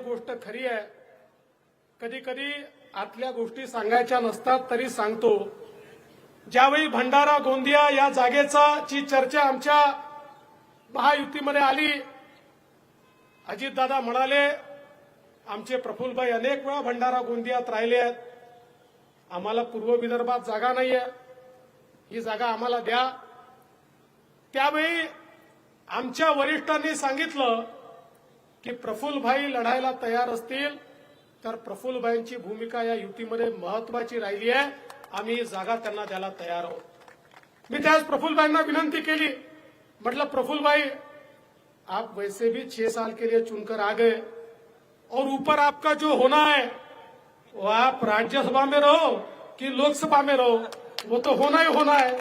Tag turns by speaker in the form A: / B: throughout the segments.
A: गोष्ट खरी आहे. कधी कधी आतल्या गोष्टी सांगायच्या नसतात तरी सांगतो. ज्यावेळी भंडारा गोंदिया या जागेचा ची चर्चा आमच्या महायुतीमध्ये आली अजितदादा म्हणाले आमचे प्रफुल्लभाई अनेक वेळा भंडारा गोंदियात राहिले आहेत. आम्हाला पूर्व विदर्भात जागा नाही आहे ही जागा आम्हाला द्या. त्यावेळी आमच्या वरिष्ठांनी सांगितलं की प्रफुल्लभाई लढायला तयार असतील तर प्रफुल्लभाईंची भूमिका या युतीमध्ये महत्वाची राहिली आहे. आम्ही जागा त्यांना द्यायला तयार आहोत. मी त्याच प्रफुल्लभाईंना विनंती केली. म्हटलं प्रफुल्लभाई आप वैसे भी छह साल के लिए चुनकर आ गए और ऊपर आपका जो होना है वो आप राज्यसभा में रहो कि लोकसभा में रहो वो तो होना ही होना है।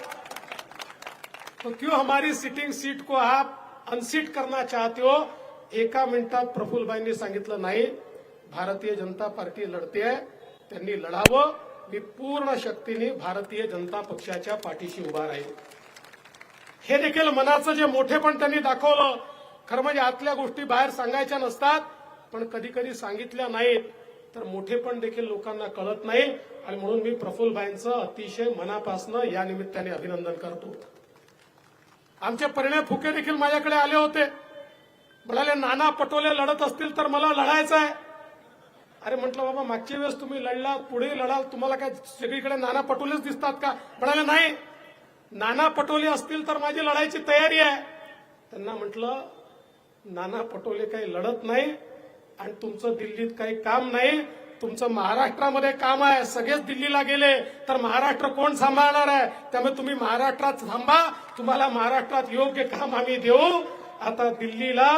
A: तो क्यों हमारी सिटिंग सीट को आप अनसीट करना चाहते हो? एका मिनिटात प्रफुल्लभाईंनी सांगितलं नाही भारतीय जनता पार्टी लढते आहे त्यांनी लढावं. मी पूर्ण शक्तीने भारतीय जनता पक्षाच्या पाठीशी उभा राहील हे देखील मनाचं जे मोठेपण त्यांनी दाखवलं. खरं म्हणजे आतल्या गोष्टी बाहेर सांगायच्या नसतात पण कधी कधी सांगितल्या नाहीत तर मोठेपण देखील लोकांना कळत नाही. आणि म्हणून मी प्रफुल्लभाईंचं अतिशय मनापासनं या निमित्ताने अभिनंदन करतो. आमचे परिणय फुके देखील माझ्याकडे आले होते. म्हणाले नाना पटोले लढत असतील तर मला लढायचं आहे. अरे म्हटलं बाबा मागच्या वेळेस तुम्ही लढलात पुढे लढाल तुम्हाला काय सगळीकडे नाना पटोलेच दिसतात का? म्हणाले नाही. नाना पटोले असतील तर माझी लढायची तयारी आहे. त्यांना म्हटलं नाना पटोले काही लढत नाही आणि तुमचं दिल्लीत काही काम नाही. तुमचं महाराष्ट्रामध्ये काम आहे. सगळेच दिल्लीला गेले तर महाराष्ट्र कोण सांभाळणार आहे? त्यामुळे तुम्ही महाराष्ट्रात थांबा. तुम्हाला महाराष्ट्रात योग्य काम आम्ही देऊ. आता दिल्लीला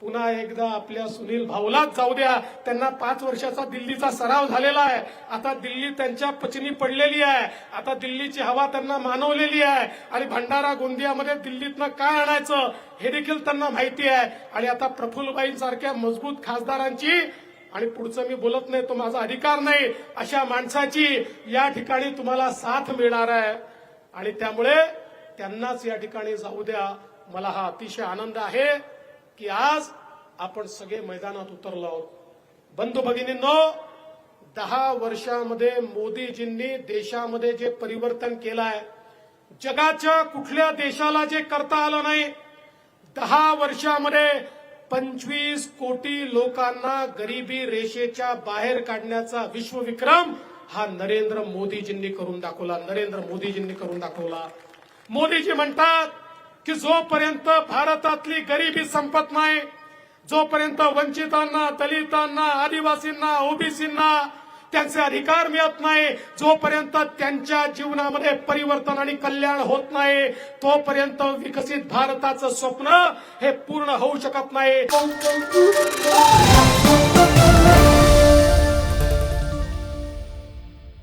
A: पुन्हा एकदा आपल्या सुनील भाऊलाच जाऊ द्या. त्यांना पाच वर्षाचा दिल्लीचा सराव झालेला आहे. आता दिल्ली त्यांच्या पचनी पडलेली आहे. आता दिल्लीची हवा त्यांना मानवलेली आहे. आणि भंडारा गोंदियामध्ये दिल्लीतनं काय आणायचं हे देखील त्यांना माहिती आहे. आणि आता प्रफुल्लबाईंसारख्या मजबूत खासदारांची आणि पुढचं मी बोलत नाही तो माझा अधिकार नाही अशा माणसाची या ठिकाणी तुम्हाला साथ मिळणार आहे. आणि त्यामुळे त्यांनाच या ठिकाणी जाऊ द्या. मला हा अतिशय आनंद आहे की आज आपण सगळे मैदानात उतरलो आहोत. बंधू भगिनींनो दहा वर्षामध्ये मोदीजींनी देशामध्ये जे परिवर्तन केलं आहे जगाच्या कुठल्या देशाला जे करता आलं नाही दहा वर्षामध्ये पंचवीस कोटी लोकांना गरिबी रेषेच्या बाहेर काढण्याचा विश्वविक्रम हा नरेंद्र मोदीजींनी करून दाखवला नरेंद्र मोदीजींनी करून दाखवला. मोदीजी म्हणतात की जोपर्यंत भारतातली गरिबी संपत नाही जोपर्यंत वंचितांना दलितांना आदिवासींना ओबीसींना त्यांचे अधिकार मिळत नाही जोपर्यंत त्यांच्या जीवनामध्ये परिवर्तन आणि कल्याण होत नाही तोपर्यंत विकसित भारताचं स्वप्न हे पूर्ण होऊ शकत नाही.